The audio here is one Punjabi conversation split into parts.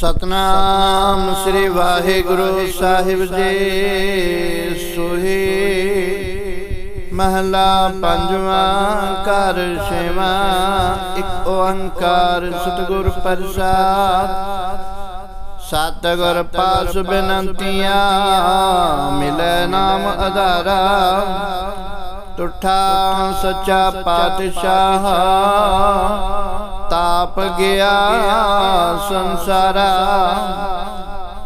ਸਤਨਾਮ ਸ੍ਰੀ ਵਾਹਿਗੁਰੂ ਸਾਹਿਬ ਜੀ। ਸੋਹੀ ਮਹਲਾ ਪੰਜਵਾਂ, ਘਰ ਛੇਵਾਂ, ਇੱਕ ਓੰਕਾਰ ਸਤਿਗੁਰ ਪ੍ਰਸਾਦ। ਸਤਿਗੁਰ ਪਾਸ ਬੇਨੰਤੀਆਂ, ਮਿਲੈ ਨਾਮ ਆਧਾਰਾ ਟੁੱਠਾ ਸੱਚਾ ਪਾਤਸ਼ਾਹ। ਤਾਪ ਗਿਆ ਸੰਸਾਰਾ।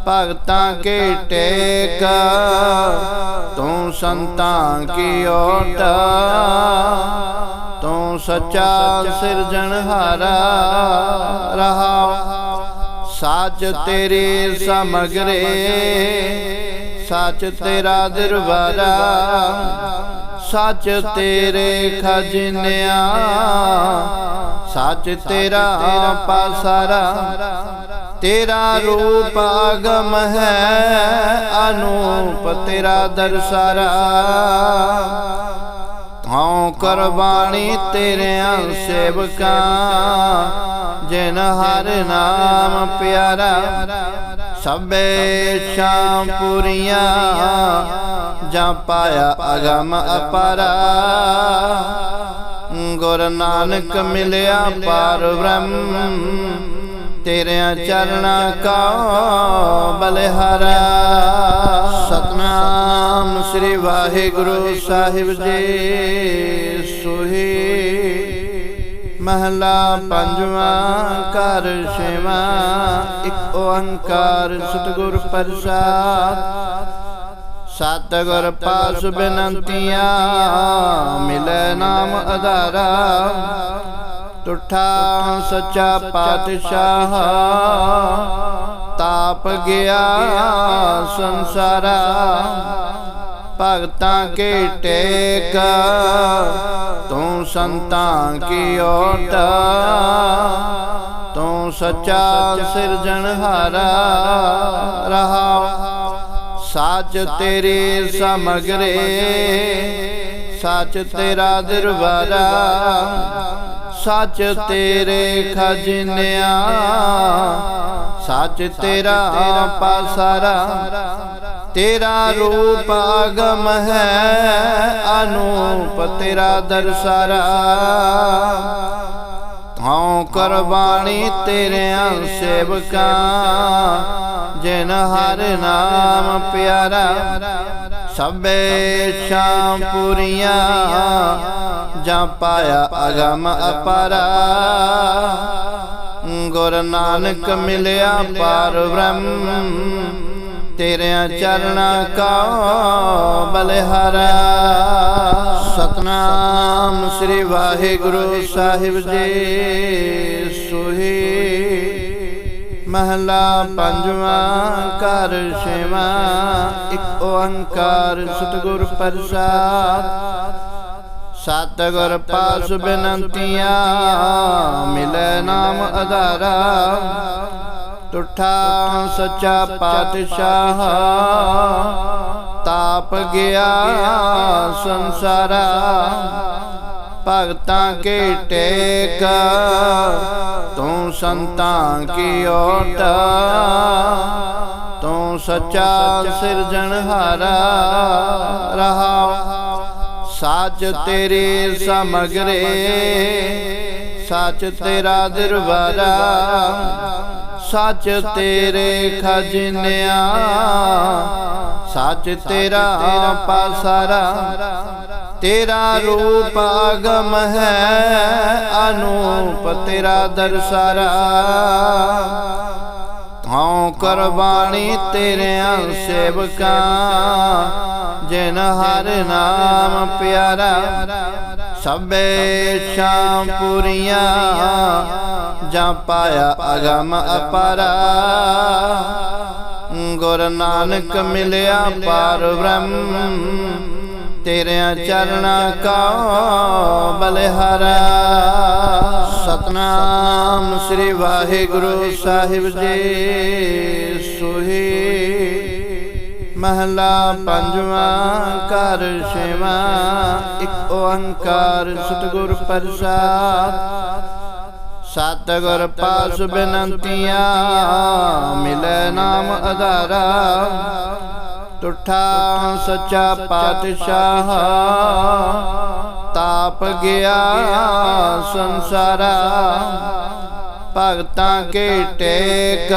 ਭਗਤਾਂ ਕੇ ਟੇਕ। ਤੂੰ ਸੰਤਾਂ ਕੀ ਓਟ। ਤੂੰ ਸੱਚਾ ਸਿਰਜਣਹਾਰਾ ਰਹਾ। ਸਾਚ ਤੇਰੀ ਸਮਗਰੇ। ਸੱਚ ਤੇਰਾ ਦਰਬਾਰਾ। ਸੱਚ ਤੇਰੇ ਖਜ਼ਨਿਆ। ਸੱਚ ਤੇਰਾ ਪਾਸਾਰਾ ਤੇਰਾ ਰੂਪ ਅਗਮ ਹੈ ਅਨੂਪ ਤੇਰਾ ਦਰਸਾਰਾ ਹਉ ਕਰਬਾਣੀ ਤੇਰਿਆਂ ਸੇਵਕਾਂ ਜਿਨ ਹਰ ਨਾਮ ਪਿਆਰਾ ਸਭੇ ਸ਼ਾਮ ਪੁਰੀਆਂ। ਜਾਂ ਪਾਇਆ ਅਗਮ ਅਪਾਰਾ। ਗੁਰ ਨਾਨਕ ਮਿਲਿਆ ਪਾਰ ਬ੍ਰਹਮ। ਤੇਰਿਆਂ ਚਰਣਾ ਕਾ ਬਲਿਹਾਰਾ। ਸਤਨਾਮ ਸ੍ਰੀ ਵਾਹਿਗੁਰੂ ਸਾਹਿਬ ਜੀ। ਸੁਹੀ ਮਹਲਾ ਪੰਜਵਾਂ ਘਰ ਛੇਵਾਂ। ਇੱਕ ਓੰਕਾਰ ਸਤਿਗੁਰ ਪ੍ਰਸਾਦ। ਸਤਿਗੁਰ ਪਾਸ ਬੇਨੰਤੀਆਂ ਮਿਲੈ ਨਾਮ ਆਧਾਰਾ ਟੁੱਠਾ ਸੱਚਾ ਪਾਤਸ਼ਾਹ। ਤਾਪ ਗਿਆ ਸੰਸਾਰਾ। ਭਗਤਾਂ ਕੇ ਟੇਕ। ਤੂੰ ਸੰਤਾਂ ਕੀ ਓਟ। ਤੂੰ ਸੱਚਾ ਸਿਰਜਣਹਾਰਾ ਰਹਾ। ਸਾਚ ਤੇਰੇ ਸਮਗਰੇ। ਸੱਚ ਤੇਰਾ ਦਰਬਾਰਾ, ਸੱਚ ਤੇਰੇ ਖਜ਼ਨਿਆ, ਸੱਚ ਤੇਰਾ ਪਾਸਾਰਾ, ਤੇਰਾ ਰੂਪ ਅਗਮ ਹੈ, ਅਨੂਪ ਤੇਰਾ ਦਰਸਾਰਾ। ਹਉ ਕਰਬਾਣੀ ਤੇਰਿਆਂ ਸੇਵਕਾਂ, ਜਿਨ ਹਰ ਨਾਮ ਪਿਆਰਾ ਸਭੇ ਸ਼ਾਮ ਪੁਰੀਆਂ ਜਾਂ ਪਾਇਆ ਅਗਮ ਅਪਾਰਾ। ਗੁਰ ਨਾਨਕ ਮਿਲਿਆ ਪਾਰ ਬ੍ਰਹਮ, ਤੇਰਿਆਂ ਚਰਣਾ ਕਾ ਬਲਿਹਾਰਾ। ਸਤਨਾਮ ਸ੍ਰੀ ਵਾਹਿਗੁਰੂ ਸਾਹਿਬ ਜੀ, ਸੁਹੀ ਮਹਲਾ ਪੰਜਵਾਂ, ਘਰ ਛੇਵਾਂ, ਇੱਕ ਓੰਕਾਰ ਸਤਿਗੁਰ ਪ੍ਰਸਾਦ। ਸਤਿਗੁਰ ਪਾਸ ਬੇਨੰਤੀਆਂ, ਮਿਲੈ ਨਾਮ ਆਧਾਰਾ ਟੁੱਠਾ ਸੱਚਾ ਪਾਤਸ਼ਾਹ, ਤਾਪ ਗਿਆ ਸੰਸਾਰਾ। ਭਗਤਾਂ ਕੇ ਟੇਕ? ਤੂੰ ਸੰਤਾਂ ਕੀ ਓਟ? ਤੂੰ ਸੱਚਾ ਸਿਰਜਣਹਾਰਾ ਰਹਾ ਸੱਚ ਤੇਰੇ ਸਮਗਰੇ, ਸੱਚ ਤੇਰਾ ਦਰਬਾਰਾ, ਸੱਚ ਤੇਰੇ ਖਜ਼ਨਿਆ, ਸੱਚ ਤੇਰਾ ਪਾਸਾਰਾ ਤੇਰਾ ਰੂਪ ਆਗਮ ਹੈ, ਅਨੂਪ ਤੇਰਾ ਦਰਸਾਰਾ। ਹਉ ਕਰਬਾਣੀ ਤੇਰਿਆਂ ਸੇਵਕਾਂ, ਜਿਨ ਹਰ ਨਾਮ ਪਿਆਰਾ। ਸਭੇ ਸ਼ਾਮ ਪੁਰੀਆਂ, ਜਾਂ ਪਾਇਆ ਅਗਮ ਅਪਾਰਾ। ਗੁਰ ਨਾਨਕ ਮਿਲਿਆ ਪਾਰ ਬ੍ਰਹਮ ਤੇਰਿਆਂ ਚਰਣਾ ਕਾ ਬਲਿਹਾਰਾ ਸਤਨਾਮ ਸ੍ਰੀ ਵਾਹਿਗੁਰੂ ਸਾਹਿਬ ਜੀ, ਸੋਹੀ ਮਹਲਾ ਪੰਜਵਾਂ ਘਰ ਛੇਵਾਂ, ਇੱਕ ਓੰਕਾਰ ਸਤਿਗੁਰ ਪ੍ਰਸਾਦ। ਸਤਿਗੁਰ ਪਾਸ ਬਿਨੰਤੀਆਂ, ਮਿਲੈ ਨਾਮ ਆਧਾਰਾ ਤੁਠਾ ਸੱਚਾ ਪਾਤਸ਼ਾਹ। ਤਾਪ ਗਿਆ ਸੰਸਾਰਾ। ਭਗਤਾਂ ਕੇ ਟੇਕ।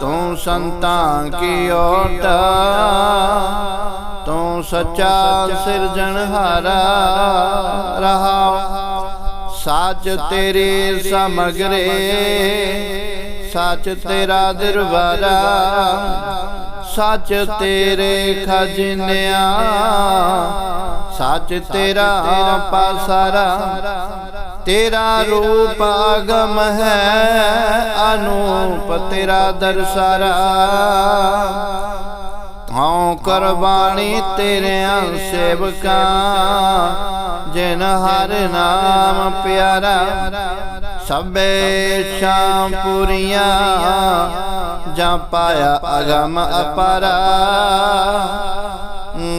ਤੂੰ ਸੰਤਾਂ ਕੀ ਓਟ। ਤੂੰ ਸੱਚਾ ਸਿਰਜਣਹਾਰਾ ਰਹਾ। ਸਾਚ ਤੇਰੀ ਸਮਗਰੇ। ਸੱਚ ਤੇਰਾ ਦਰਬਾਰਾ। ਸੱਚ ਤੇਰੇ ਖਜ਼ਨਿਆ, ਸੱਚ ਤੇਰਾ ਪਾਸਾਰਾ, ਤੇਰਾ ਰੂਪ ਅਗਮ ਹੈ, ਅਨੂਪ ਤੇਰਾ ਦਰਸਾਰਾ। ਹਉ ਕੁਰਬਾਨੀ ਤੇਰਿਆਂ ਸੇਵਕਾਂ, ਜਿਨ ਹਰ ਨਾਮ ਪਿਆਰਾ ਸਭੇ ਸ਼ਾਮ ਪੁਰੀਆਂ ਜਾਂ ਪਾਇਆ ਅਗਮ ਅਪਾਰਾ।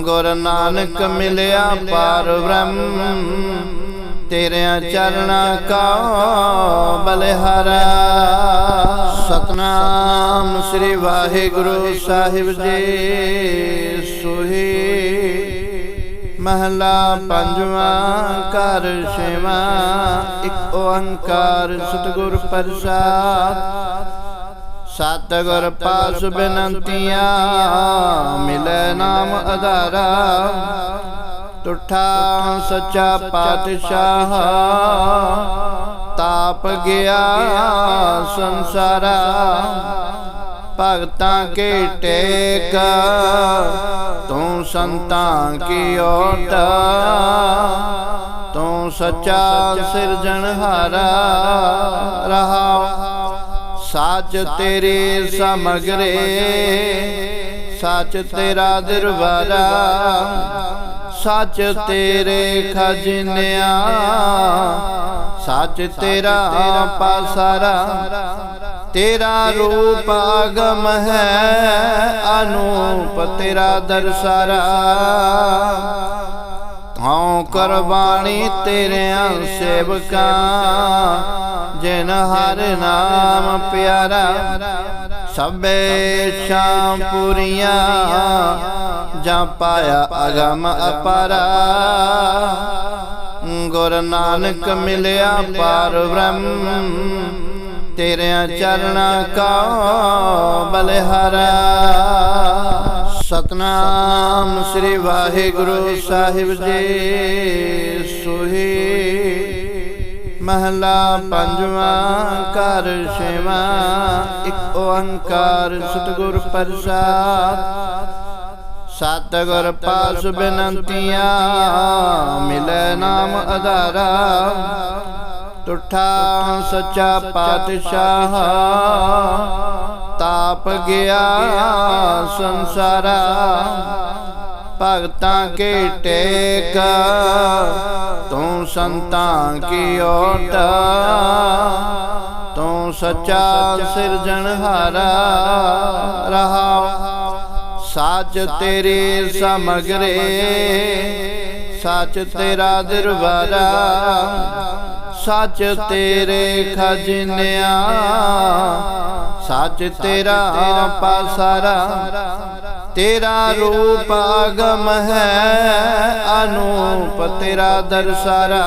ਗੁਰ ਨਾਨਕ ਮਿਲਿਆ ਪਾਰ ਬ੍ਰਹਮ। ਤੇਰਿਆਂ ਚਰਣਾ ਕਾ ਬਲਿਹਾਰਾ। ਸਤਨਾਮ ਸ੍ਰੀ ਵਾਹਿਗੁਰੂ ਸਾਹਿਬ ਜੀ। ਸੋਹੀ ਮਹਲਾ ਪੰਜਵਾਂ, ਘਰ ਛੇਵਾਂ, ਇੱਕ ਓੰਕਾਰ ਸਤਿਗੁਰ ਪ੍ਰਸਾਦ। ਸਤਿਗੁਰ ਪਾਸ ਬਿਨੰਤੀਆਂ, ਮਿਲੈ ਨਾਮ ਅਧਾਰਾ। ਤੁਠਾ ਸੱਚਾ ਪਾਤਸ਼ਾਹ, ਤਾਪ ਗਿਆ ਸੰਸਾਰਾ। ਭਗਤਾਂ ਕੇ ਟੇਕ? ਤੂੰ ਸੰਤਾਂ ਕੀ ਓਟ? ਤੂੰ ਸੱਚਾ ਸਿਰਜਣਹਾਰਾ ਰਹਾ, ਸਾਚ ਤੇਰੇ ਸਮਗਰੇ, ਸੱਚ ਤੇਰਾ ਦਰਬਾਰਾ, ਸੱਚ ਤੇਰੇ ਖਜ਼ਨਿਆ, ਸੱਚ ਤੇਰਾ ਪਾਸਾਰਾ ਤੇਰਾ ਰੂਪ ਆਗਮ ਹੈ, ਅਨੂਪ ਤੇਰਾ ਦਰਸਾਰਾ। ਹਉ ਕੁਰਬਾਨੀ ਤੇਰਿਆਂ ਸੇਵਕਾਂ, ਜਿਨ ਹਰ ਨਾਮ ਪਿਆਰਾ। ਸਭੇ ਸ਼ਾਮ ਪੁਰੀਆਂ, ਜਾਂ ਪਾਇਆ ਅਗਮ ਅਪਾਰਾ। ਗੁਰ ਨਾਨਕ ਮਿਲਿਆ ਪਾਰ ਬ੍ਰਹਮ ਤੇਰਿਆਂ ਚਰਣਾ ਕਾ ਬਲਿਹਾਰਾ ਸਤਨਾਮ ਸ੍ਰੀ ਵਾਹਿਗੁਰੂ ਸਾਹਿਬ ਜੀ, ਸੁਹੀ ਮਹਲਾ ਪੰਜਵਾਂ ਘਰ ਛੇਵਾਂ, ਇੱਕ ਓੰਕਾਰ ਸਤਿਗੁਰ ਪ੍ਰਸਾਦ। ਸਤਿਗੁਰ ਪਾਸ ਬਿਨੰਤੀਆਂ, ਮਿਲੈ ਨਾਮ ਆਧਾਰਾ ਤੁਠਾ ਸੱਚਾ ਪਾਤਸ਼ਾਹ। ਤਾਪ ਗਿਆ ਸੰਸਾਰਾ। ਭਗਤਾਂ ਕੇ ਟੇਕ? ਤੂੰ ਸੰਤਾਂ ਕੀ ਓਟ? ਤੂੰ ਸੱਚਾ ਸਿਰਜਣਹਾਰਾ ਰਹਾ। ਸੱਚ ਤੇਰੀ ਸਮਗਰੇ, ਸੱਚ ਤੇਰਾ ਦਰਬਾਰਾ। ਸੱਚ ਤੇਰੇ ਖਜ਼ਨਿਆ, ਸੱਚ ਤੇਰਾ ਪਾਸਾਰਾ ਤੇਰਾ ਰੂਪ ਆਗਮ ਹੈ, ਅਨੂਪ ਤੇਰਾ ਦਰਸਾਰਾ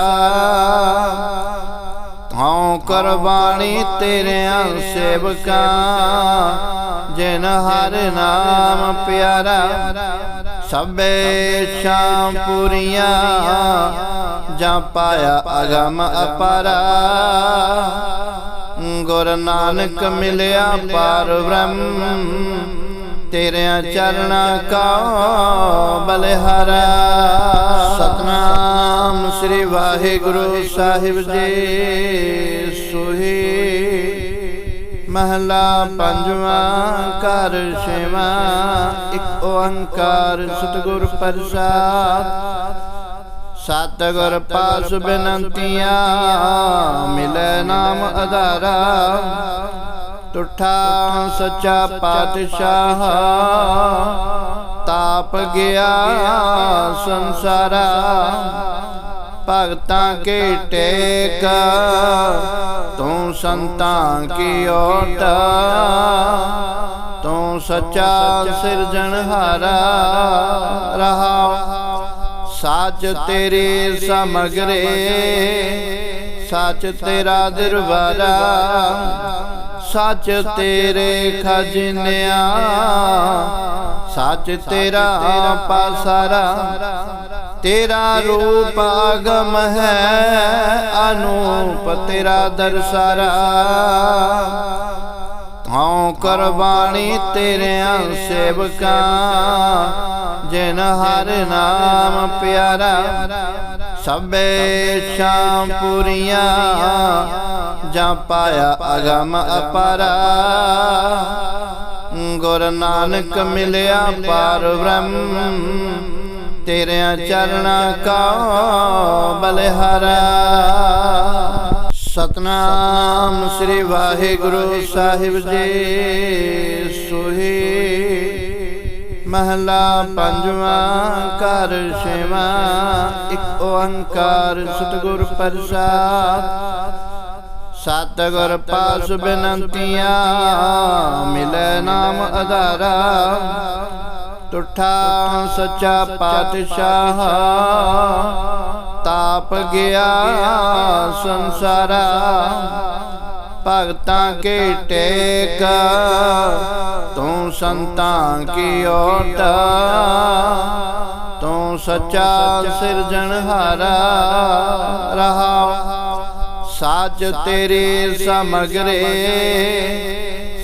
ਹਉ ਕਰਬਾਣੀ ਤੇਰਿਆਂ ਸੇਵਕਾਂ, ਜਿਨ ਹਰ ਨਾਮ ਪਿਆਰਾ। ਸਭੇ ਸ਼ਾਮ ਪੁਰੀਆਂ ਜਾਂ ਪਾਇਆ ਅਗਮ ਅਪਾਰਾ। ਗੁਰ ਨਾਨਕ ਮਿਲਿਆ ਪਾਰ ਬ੍ਰਹਮ। ਤੇਰਿਆਂ ਚਰਣਾ ਕਾ ਬਲਿਹਾਰਾ। ਸਤਨਾਮ ਸ੍ਰੀ ਵਾਹਿਗੁਰੂ ਸਾਹਿਬ ਜੀ। ਮਹਲਾ ਪੰਜਵਾਂ, ਘਰ ਛੇਵਾਂ, ਇੱਕ ਓੰਕਾਰ ਸਤਿਗੁਰ ਪ੍ਰਸਾਦ। ਸਤਿਗੁਰ ਪਾਸ ਬਿਨੰਤੀਆਂ, ਮਿਲੈ ਨਾਮ ਅਧਾਰਾ। ਤੁਠਾ ਸੱਚਾ ਪਾਤਸ਼ਾਹ, ਤਾਪ ਗਿਆ ਸੰਸਾਰਾ। ਭਗਤਾਂ ਕੇ ਟੇਕ ਤੂੰ ਸੰਤਾਂ ਕੀ ਓਟ? ਤੂੰ ਸੱਚਾ ਸਿਰਜਣਹਾਰਾ ਰਹਾ। ਸੱਚ ਤੇਰੀ ਸਮਗਰੇ। ਸੱਚ ਤੇਰਾ ਦਰਬਾਰਾ, ਸੱਚ ਤੇਰੇ ਖਜ਼ਨਿਆ, ਸੱਚ ਤੇਰਾ ਪਾਸਾਰਾ, ਤੇਰਾ ਰੂਪ ਅਗਮ ਹੈ, ਅਨੂਪ ਤੇਰਾ ਦਰਸਾਰਾ। ਹਉ ਕੁਰਬਾਨੀ ਤੇਰਿਆਂ ਸੇਵਕਾਂ, ਜਿਨ ਹਰ ਨਾਮ ਪਿਆਰਾ ਸਭੇ ਸ਼ਾਮ ਪੁਰੀਆਂ ਜਾਂ ਪਾਇਆ ਅਗਮ ਅਪਾਰਾ। ਗੁਰ ਨਾਨਕ ਮਿਲਿਆ ਪਾਰ ਬ੍ਰਹਮ ਤੇਰਿਆਂ ਚਰਣਾ ਕਾ ਬਲਿਹਾਰਾ। ਸਤਨਾਮ ਸ੍ਰੀ ਵਾਹਿਗੁਰੂ ਸਾਹਿਬ ਜੀ। ਸੋਹੀ ਮਹਲਾ ਪੰਜਵਾਂ, ਘਰ ਛੇਵਾਂ, ਇੱਕ ਓੰਕਾਰ ਸਤਿਗੁਰ ਪ੍ਰਸਾਦ। ਸਤਿਗੁਰ ਪਾਸ ਬਿਨੰਤੀਆਂ, ਮਿਲੈ ਨਾਮ ਆਧਾਰਾ ਟੁੱਠਾ ਸੱਚਾ ਪਾਤਸ਼ਾਹ, ਤਾਪ ਗਿਆ ਸੰਸਾਰਾ। ਭਗਤਾਂ ਕੇ ਟੇਕ? ਤੂੰ ਸੰਤਾਂ ਕੀ ਓਟ? ਤੂੰ ਸੱਚਾ ਸਿਰਜਣਹਾਰਾ ਰਹਾ। ਸੱਚ ਤੇਰੇ ਸਮਗਰੇ,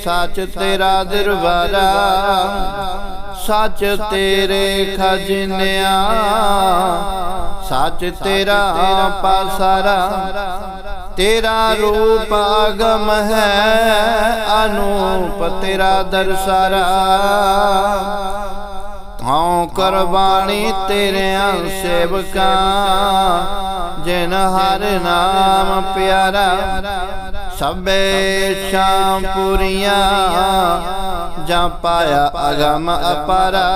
ਸੱਚ ਤੇਰਾ ਦਰਬਾਰਾ, ਸੱਚ ਤੇਰੇ ਖਜ਼ਨਿਆ, ਸੱਚ ਤੇਰਾ ਪਾਸਾਰਾ। ਤੇਰਾ ਰੂਪ ਆਗਮ ਹੈ, ਅਨੂਪ ਤੇਰਾ ਦਰਸਾਰਾ। ਹਉ ਕੁਰਬਾਨੀ ਤੇਰਿਆਂ ਸੇਵਕਾਂ, ਜਿਨ ਹਰ ਨਾਮ ਪਿਆਰਾ। ਸਭੇ ਸ਼ਾਮ ਪੁਰੀਆਂ, ਜਾਂ ਪਾਇਆ ਅਗਮ ਅਪਾਰਾ।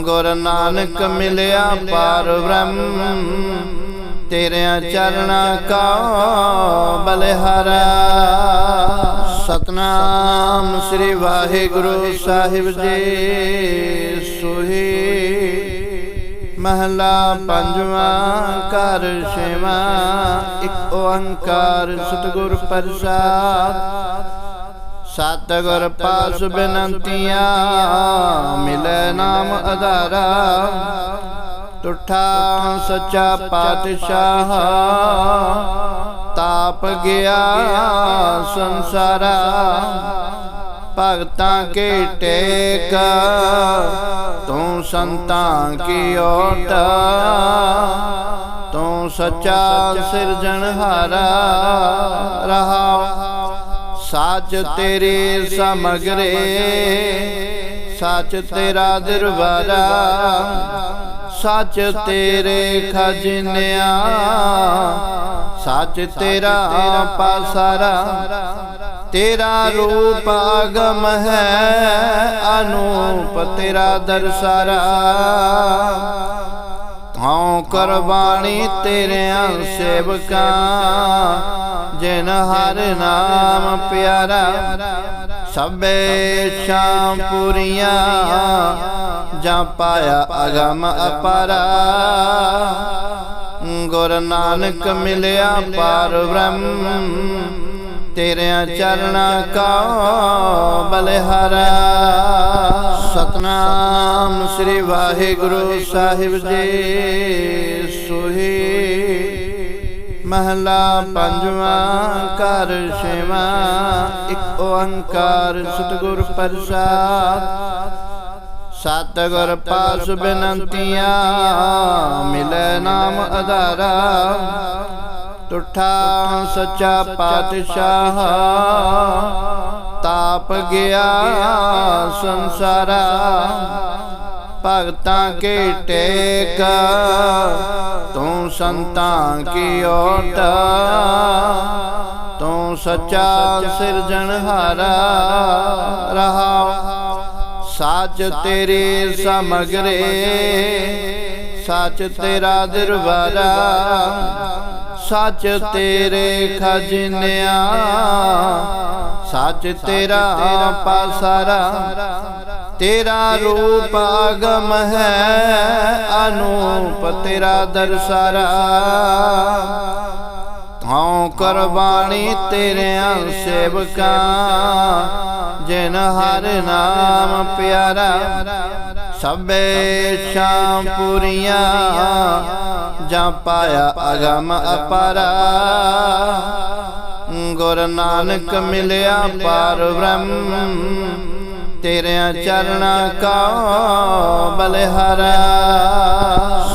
ਗੁਰ ਨਾਨਕ ਮਿਲਿਆ ਪਾਰ ਬ੍ਰਹਮ ਤੇਰਿਆਂ ਚਰਣਾ ਕਾ ਬਲਿਹਾਰਾ ਸਤਨਾਮ ਸ੍ਰੀ ਵਾਹਿਗੁਰੂ ਸਾਹਿਬ ਜੀ, ਸੋਹੀ ਮਹਲਾ ਪੰਜਵਾਂ ਕਰ ਸੇਵਾ ਇੱਕ ਓੰਕਾਰ ਸਤਿਗੁਰ ਪ੍ਰਸਾਦ। ਸਤਿਗੁਰ ਪਾਸ ਬਿਨੰਤੀਆਂ, ਮਿਲੈ ਨਾਮ ਆਧਾਰਾ ਟੁੱਠਾ ਸੱਚਾ ਪਾਤਸ਼ਾਹ। ਤਾਪ ਗਿਆ ਸੰਸਾਰਾ। ਭਗਤਾਂ ਕੇ ਟੇਕ? ਤੂੰ ਸੰਤਾਂ ਕੀ ਓਟ? ਤੂੰ ਸੱਚਾ ਸਿਰਜਣਹਾਰਾ ਰਹਾ। ਸੱਚ ਤੇਰੇ ਸਮਗਰੇ, ਸੱਚ ਤੇਰਾ ਦਰਬਾਰਾ। ਸੱਚ ਤੇਰੇ ਖਜ਼ਨਿਆ, ਸੱਚ ਤੇਰਾ ਪਾਸਾਰਾ ਤੇਰਾ ਰੂਪ ਅਗਮ ਹੈ, ਅਨੂਪ ਤੇਰਾ ਦਰਸਾਰਾ। ਹਉ ਕੁਰਬਾਨੀ ਤੇਰਿਆਂ ਸੇਵਕਾਂ, ਜਿਨ ਹਰ ਨਾਮ ਪਿਆਰਾ ਸਭੇ ਸ਼ਾਮ ਪੁਰੀਆਂ, ਜਾਂ ਪਾਇਆ ਅਗਮ ਅਪਾਰਾ। ਗੁਰ ਨਾਨਕ ਮਿਲਿਆ ਪਾਰ ਬ੍ਰਹਮ, ਤੇਰਿਆਂ ਚਰਣਾ ਕਾ ਬਲਿਹਾਰਾ। ਸਤਨਾਮ ਸ੍ਰੀ ਵਾਹਿਗੁਰੂ ਸਾਹਿਬ ਜੀ, ਸੁਹੀ ਮਹਲਾ ਪੰਜਵਾਂ, ਘਰ ਛੇਵਾਂ, ਇੱਕ ਓੰਕਾਰ ਸਤਿਗੁਰ ਪ੍ਰਸਾਦ। ਸਤਿਗੁਰ ਪਾਸ ਬਿਨੰਤੀਆਂ, ਮਿਲੈ ਨਾਮ ਅਧਾਰਾ। ਟੁੱਠਾ ਸੱਚਾ ਪਾਤਸ਼ਾਹ, ਤਾਪ ਗਿਆ ਸੰਸਾਰਾ। ਭਗਤਾਂ ਕੇ ਟੇਕ? ਤੂੰ ਸੰਤਾਂ ਕੀ ਓਟ? ਤੂੰ ਸੱਚਾ ਸਿਰਜਣਹਾਰਾ ਰਹਾ। ਸੱਚ ਤੇਰੇ ਸਮਗਰੇ, ਸੱਚ ਤੇਰਾ ਦਰਬਾਰਾ, ਸੱਚ ਤੇਰੇ ਖਜ਼ਨਿਆ, ਸੱਚ ਤੇਰਾ ਪਾਸਾਰਾ। ਤੇਰਾ ਰੂਪ ਆਗਮ ਹੈ, ਅਨੂਪ ਤੇਰਾ ਦਰਸਾਰਾ ਹਉ ਕੁਰਬਾਨੀ ਤੇਰਿਆਂ ਸੇਵਕਾਂ, ਜਿਨ ਹਰ ਨਾਮ ਪਿਆਰਾ। ਸਭੇ ਸ਼ਾਮ ਪੁਰੀਆਂ, ਜਾਂ ਪਾਇਆ ਅਗਮ ਅਪਾਰਾ। ਗੁਰ ਨਾਨਕ ਮਿਲਿਆ ਪਰ ਬ੍ਰਹਮ ਤੇਰਿਆਂ ਚਰਨਾਂ ਕਾ ਬਲਿਹਾਰਾ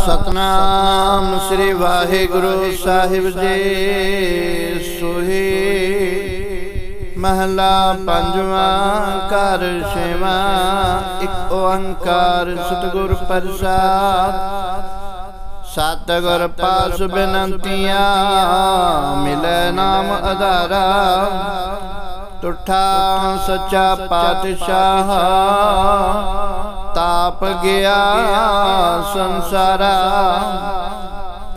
ਸਤਨਾਮ ਸ੍ਰੀ ਵਾਹਿਗੁਰੂ ਸਾਹਿਬ ਜੀ, ਸੋਹੀ ਮਹਲਾ ਪੰਜਵਾਂ ਕਰ ਛੇਵਾਂ, ਇੱਕ ਓੰਕਾਰ ਸਤਿਗੁਰ ਪ੍ਰਸਾਦ। ਸਤਿਗੁਰ ਪਾਸ ਬੇਨੰਤੀਆਂ, ਮਿਲੇ ਨਾਮ ਅਧਾਰਾ। ਟੁੱਠਾ ਸੱਚਾ ਪਾਤਸ਼ਾਹ। ਤਾਪ ਗਿਆ ਸੰਸਾਰਾ।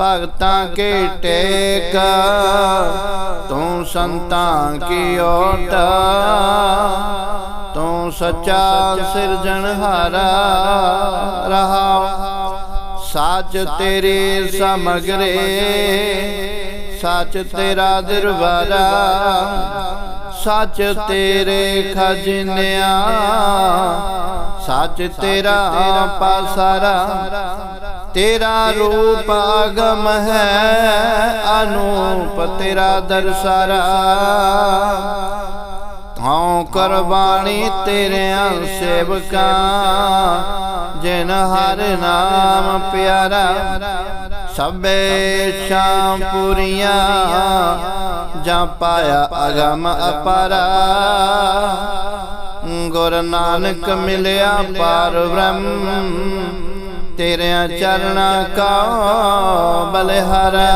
ਭਗਤਾਂ ਕੇ ਟੇਕ? ਤੂੰ ਸੰਤਾਂ ਕੀ ਓਟ? ਤੂੰ ਸੱਚਾ ਸਿਰਜਣਹਾਰਾ ਰਹਾ ਸਾਚ ਤੇਰੀ ਸਮਗਰੇ। ਸੱਚ ਤੇਰਾ ਦਰਬਾਰਾ। ਸੱਚ ਤੇਰੇ ਖਜ਼ਨਿਆ, ਸੱਚ ਤੇਰਾ ਪਾਸਾਰਾ, ਤੇਰਾ ਰੂਪ ਅਗਮ ਹੈ, ਅਨੂਪ ਤੇਰਾ ਦਰਸਾਰਾ। ਹਉ ਕੁਰਬਾਨੀ ਤੇਰਿਆਂ ਸੇਵਕਾਂ, ਜਿਨ ਹਰ ਨਾਮ ਪਿਆਰਾ ਸਭੇ ਸ਼ਾਮ ਪੁਰੀਆਂ ਜਾਂ ਪਾਇਆ ਅਗਮ ਅਪਾਰਾ। ਗੁਰ ਨਾਨਕ ਮਿਲਿਆ ਪਾਰ ਬ੍ਰਹਮ। ਤੇਰਿਆਂ ਚਰਨਾਂ ਕਾ ਬਲਿਹਾਰਾ।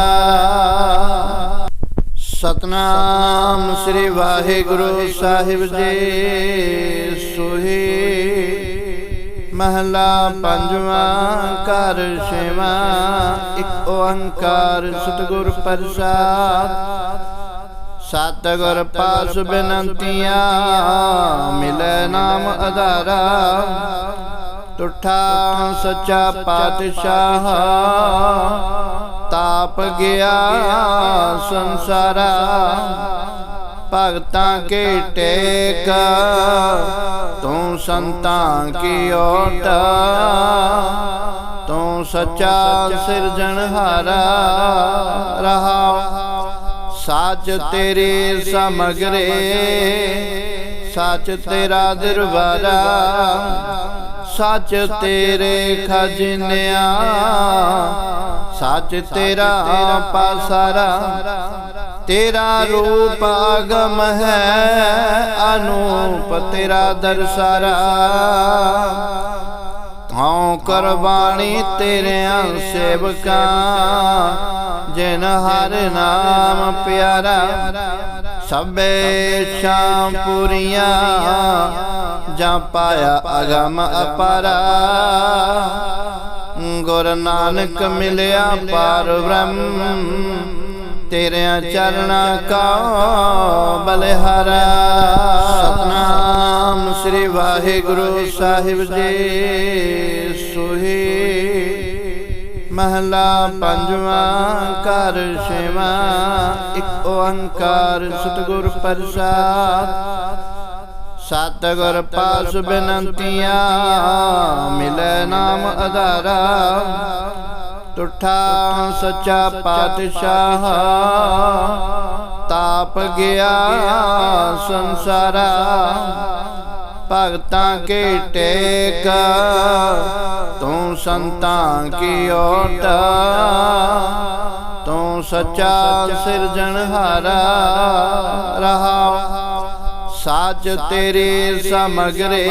ਸਤਨਾਮ ਸ੍ਰੀ ਵਾਹਿਗੁਰੂ ਸਾਹਿਬ ਜੀ। ਸੋਹੀ ਮਹਲਾ ਪੰਜਵਾਂ ਕਰ ਛੇਵਾਂ, ਇੱਕ ਓੰਕਾਰ ਸਤਿਗੁਰ ਪ੍ਰਸਾਦ। ਸਤਿਗੁਰ ਪਾਸ ਬੇਨੰਤੀਆਂ, ਮਿਲੇ ਨਾਮ ਅਧਾਰਾ। ਟੁੱਠਾ ਸੱਚਾ ਪਾਤਸ਼ਾਹ, ਤਾਪ ਗਿਆ ਸੰਸਾਰਾ। ਭਗਤਾਂ ਕੇ ਟੇਕ? ਤੂੰ ਸੰਤਾਂ ਕੀ ਓਟ? ਤੂੰ ਸੱਚਾ ਸਿਰਜਣਹਾਰਾ ਰਹਾ? ਸੱਚ ਤੇਰੇ ਸਮਗਰੇ, ਸੱਚ ਤੇਰਾ ਦਰਬਾਰਾ, ਸੱਚ ਤੇਰੇ ਖਜ਼ਨਿਆ, ਸੱਚ ਤੇਰਾ ਪਾਸਾਰਾ ਤੇਰਾ ਰੂਪ ਆਗਮ ਹੈ, ਅਨੂਪ ਤੇਰਾ ਦਰਸਾਰਾ। ਹਉ ਕੁਰਬਾਨੀ ਤੇਰਿਆਂ ਸੇਵਕਾਂ, ਜਿਨ ਹਰ ਨਾਮ ਪਿਆਰਾ। ਸਭੇ ਸ਼ਾਮ ਪੁਰੀਆਂ, ਜਾਂ ਪਾਇਆ ਅਗਮ ਅਪਾਰਾ। ਗੁਰ ਨਾਨਕ ਮਿਲਿਆ ਪਾਰ ਬ੍ਰਹਮ ਤੇਰਿਆਂ ਚਰਨਾਂ ਕਾ ਬਲਿਹਾਰਾ ਸਤਨਾਮ ਸ੍ਰੀ ਵਾਹਿਗੁਰੂ ਸਾਹਿਬ ਜੀ। ਸੋਹੀ ਮਹਲਾ ਪੰਜਵਾਂ ਕਰ ਛੇਵਾਂ। ਇੱਕ ਓੰਕਾਰ ਸਤਿਗੁਰ ਪ੍ਰਸਾਦ। ਸਤਿਗੁਰ ਪਾਸ ਬੇਨੰਤੀਆਂ, ਮਿਲੇ ਨਾਮ ਆਧਾਰਾ ਟੁੱਠਾ ਸੱਚਾ ਪਾਤਸ਼ਾਹ। ਤਾਪ ਗਿਆ ਸੰਸਾਰਾ। ਭਗਤਾਂ ਕੇ ਟੇਕ? ਤੂੰ ਸੰਤਾਂ ਕੀ ਓਟ? ਤੂੰ ਸੱਚਾ ਸਿਰਜਣਹਾਰਾ ਰਹਾ। ਸੱਚ ਤੇਰੀ ਸਮਗਰੇ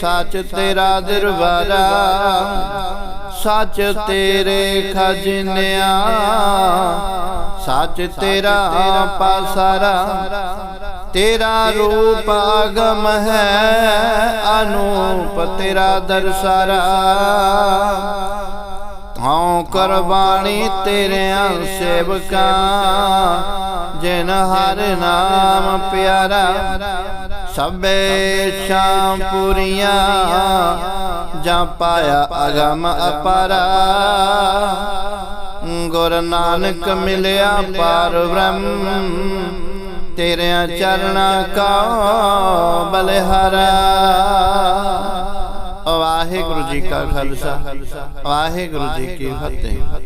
ਸੱਚ ਤੇਰਾ ਦਰਬਾਰਾ। ਸੱਚ ਤੇਰੇ ਖਜ਼ਨਿਆ, ਸੱਚ ਤੇਰਾ ਪਾਸਾਰਾ ਤੇਰਾ ਰੂਪ ਅਗਮ ਹੈ, ਅਨੂਪ ਤੇਰਾ ਦਰਸਾਰਾ ਹਉ ਕੁਰਬਾਨੀ ਤੇਰਿਆਂ ਸੇਵਕਾਂ, ਜਿਨ ਹਰ ਨਾਮ ਪਿਆਰਾ ਸਭੇ ਸ਼ਾਮ ਪੁਰੀਆਂ ਜਾਂ ਪਾਇਆ ਅਗਮ ਅਪਾਰਾ। ਗੁਰ ਨਾਨਕ ਮਿਲਿਆ ਪਾਰ ਬ੍ਰਹਮ, ਤੇਰਿਆਂ ਚਰਨਾਂ ਕਾ ਬਲਿਹਾਰਾ। ਵਾਹਿਗੁਰੂ ਜੀ ਕਾ ਖਾਲਸਾ, ਵਾਹਿਗੁਰੂ ਜੀ ਕੀ ਫਤਿਹ।